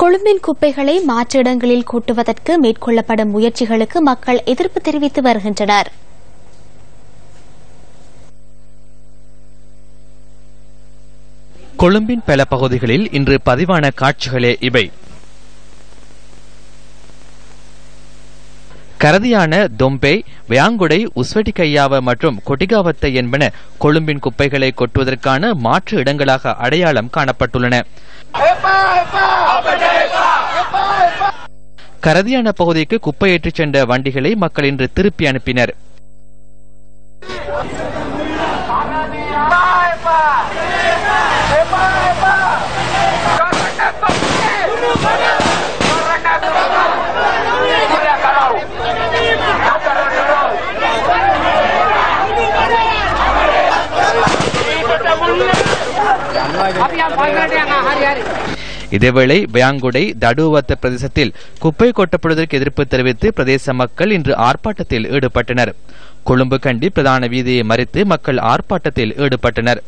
கொழும்பின் குப்பைகளை மாற்று இடங்களில் கூட்டுவதற்கு மேற்கொள்ளப்படும் முயற்சிகளுக்கு மக்கள் எதிர்ப்பு தெரிவித்து வருகின்றனர். கொழும்பின் பல பகுதிகளில் இன்று பதிவான காட்சிகளே இவை. கரதியான தொம்பே வியாங்குடை உஸ்வெட்டிகையாவ மற்றும் கொட்டிகாவத்தை என்பன கொழும்பின் குப்பைகளை கொட்டுவதற்கான மாற்று இடங்களாக அடையாளம் காணப்பட்டுள்ளன. கரதியான பகுதிக்கு குப்பை ஏற்றிச் சென்ற வண்டிகளை மக்கள் இன்று திருப்பி அனுப்பினர். இதேவேளை பயாங்குடை தடுவத்த பிரதேசத்தில் குப்பை கொட்டப்படுவதற்கு எதிர்ப்பு தெரிவித்து பிரதேச மக்கள் இன்று ஆர்ப்பாட்டத்தில் ஈடுபட்டனர். கொழும்பு கண்டி பிரதான வீதியை மறித்து மக்கள் ஆர்ப்பாட்டத்தில் ஈடுபட்டனர்.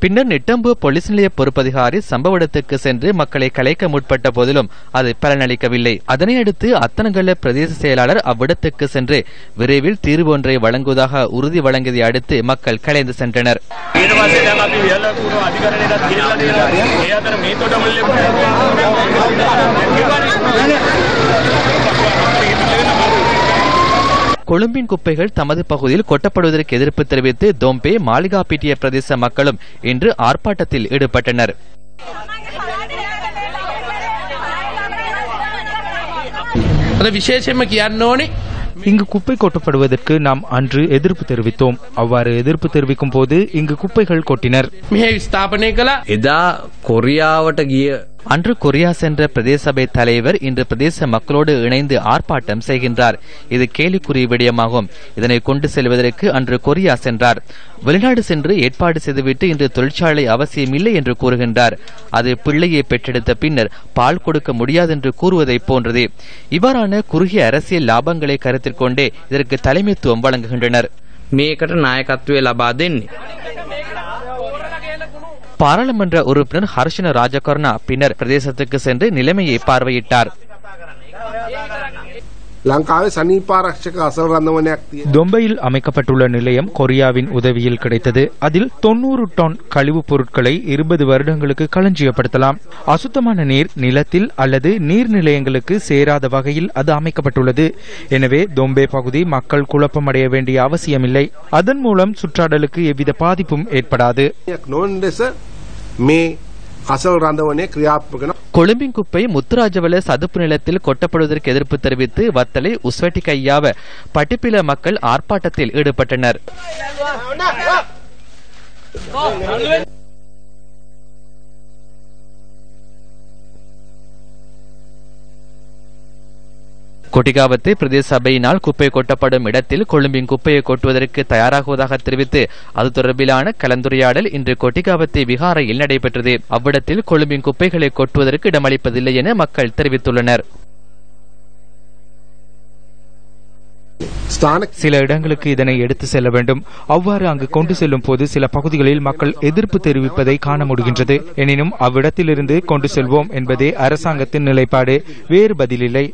பின்னர் நிட்டம்பு போலீஸ் நிலைய பொறுப்பதிகாரி சம்பவ இடத்துக்கு சென்று மக்களை கலைக்க முற்பட்ட போதிலும் அது பலனளிக்கவில்லை. அதனை அடுத்து அத்தனங்கல்ல பிரதேச செயலாளர் அவ்விடத்துக்கு சென்று விரைவில் தீர்வு ஒன்றை வழங்குவதாக உறுதி வழங்கியதை அடுத்து மக்கள் கலைந்து சென்றனர். கொழும்பின் குப்பைகள் தமது பகுதியில் கொட்டப்படுவதற்கு எதிர்ப்பு தெரிவித்து தோம்பே மாளிகா பீட்டிய பிரதேச மக்களும் இன்று ஆர்ப்பாட்டத்தில் ஈடுபட்டனர். விசேஷமாக இங்கு குப்பை கொட்டப்படுவதற்கு நாம் அன்று எதிர்ப்பு தெரிவித்தோம். அவ்வாறு எதிர்ப்பு தெரிவிக்கும் போது இங்கு குப்பைகள் கொட்டினர். மிக ஸ்தாபனைகளா கொரியாவட்ட அன்று கொரியா சென்ற பிரதேச சபை தலைவர் இன்று பிரதேச மக்களோடு இணைந்து ஆர்ப்பாட்டம் செய்கின்றார் இது கேலிக்குரிய விடயமாகும் இதனை கொண்டு செல்வதற்கு அன்று கொரியா சென்றார் வெளிநாடு சென்று ஏற்பாடு செய்துவிட்டு இன்று தொழிற்சாலை அவசியமில்லை என்று கூறுகின்றார் அது பிள்ளையை பெற்றெடுத்த பின்னர் பால் கொடுக்க முடியாது என்று கூறுவதைப் போன்றது இவ்வாறான குறுகிய அரசியல் லாபங்களை கருத்தில் கொண்டே இதற்கு தலைமைத்துவம் வழங்குகின்றனர் මේකට නායකත්වය ලබා දෙන්නේ. பாராளுமன்ற உறுப்பினர் ஹர்ஷன ராஜகர்ணா பின்னர் பிரதேசத்துக்கு சென்று நிலைமையை பார்வையிட்டார். லங்காவில் சனிபாரட்சக அசல் ரந்தவனையாக்தி தும்பையில் அமைக்கப்பட்டுள்ள நிலையம் கொரியாவின் உதவியில் கிடைத்தது. அதில் தொன்னூறு டன் கழிவுப் பொருட்களை இருபது வருடங்களுக்கு களஞ்சியப்படுத்தலாம் அசுத்தமான நீர் நிலத்தில் அல்லது நீர் நிலையங்களுக்கு சேராத வகையில் அது அமைக்கப்பட்டுள்ளது. எனவே தொம்பே பகுதி மக்கள் குழப்பமடைய வேண்டிய அவசியமில்லை. அதன் மூலம் சுற்றாடலுக்கு எவ்வித பாதிப்பும் ஏற்படாது. மே ලෙස මේ අසල් රඳවනය ක්‍රියාත්මකන கொழும்பின் குப்பை முத்துராஜவல சதுப்பு நிலத்தில் கொட்டப்படுவதற்கு எதிர்ப்பு தெரிவித்து வத்தலை உஸ்வெட்டி கையாவ பட்டிப்பில மக்கள் ஆர்ப்பாட்டத்தில் ஈடுபட்டனர் கொட்டிகாவத்து பிரதேச சபையினால் குப்பை கொட்டப்படும் இடத்தில் கொழும்பின் குப்பையை கொட்டுவதற்கு தயாராகுவதாக தெரிவித்து அது தொடர்பிலான கலந்துரையாடல் இன்று கொட்டிகாவத்தை விகாரையில் நடைபெற்றது. அவ்விடத்தில் கொழும்பின் குப்பைகளை கொட்டுவதற்கு இடமளிப்பதில்லை என மக்கள் தெரிவித்துள்ளனர். சில இடங்களுக்கு இதனை எடுத்து செல்ல வேண்டும். அவ்வாறு அங்கு கொண்டு செல்லும் போது சில பகுதிகளில் மக்கள் எதிர்ப்பு தெரிவிப்பதை காண முடிகின்றது. எனினும் அவ்விடத்திலிருந்து கொண்டு செல்வோம் என்பதே அரசாங்கத்தின் நிலைப்பாடு. வேறு பதிலில்லை